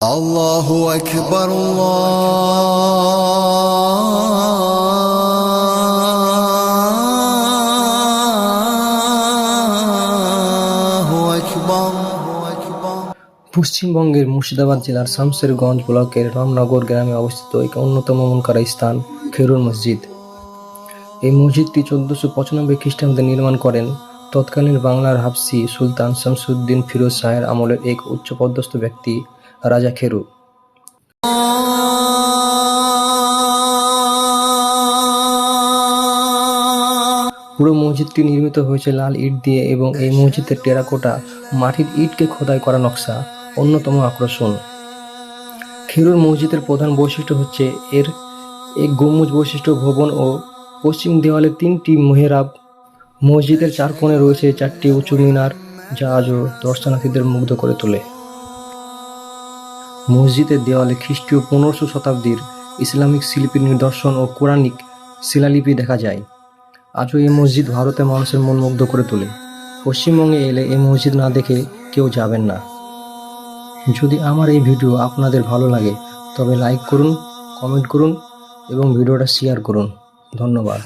الله أكبر الله أكبر পশ্চিমবঙ্গের মুর্শিদাবাদ জেলার শামসেরগঞ্জ ব্লকের রামনগর গ্রামে অবস্থিত এক অন্যতম মনকারা স্থান খেরুর মসজিদ এই মসজিদটি চোদ্দশো পঁচানব্বই খ্রিস্টাব্দে নির্মাণ করেন তৎকালীন বাংলার হাফসি সুলতান শামসুদ্দিন ফিরোজ শাহের আমলের এক উচ্চপদস্থ ব্যক্তি রাজা খেরু। পুরো মসজিদটি নির্মিত হয়েছে লাল ইট দিয়ে এবং এই মসজিদের টেরাকোটা মাটির ইটকে খোদাই করা নকশা, অন্যতম আকর্ষণ। খেরুর মসজিদের প্রধান বৈশিষ্ট্য হচ্ছে এর এক গম্বুজ বৈশিষ্ট্য, ভবন ও পশ্চিম দেওয়ালে তিনটি মেহরাব। মসজিদের চার কোণে রয়েছে চারটি উঁচু মিনার, যা আজও দর্শনার্থীদের মুগ্ধ করে তোলে। মসজিদের দেওয়ালে খ্রিস্টীয় পনেরোশো শতাব্দীর ইসলামিক শিল্পীর নিদর্শন ও কোরআনিক শিলালিপি দেখা যায়। আজও এই মসজিদ ভারতে মানুষের মন মুগ্ধ করে তোলে। পশ্চিমবঙ্গে এলে এই মসজিদ না দেখে কেউ যাবেন না। যদি আমার এই ভিডিও আপনাদের ভালো লাগে, তবে লাইক করুন, কমেন্ট করুন এবং ভিডিওটা শেয়ার করুন। ধন্যবাদ।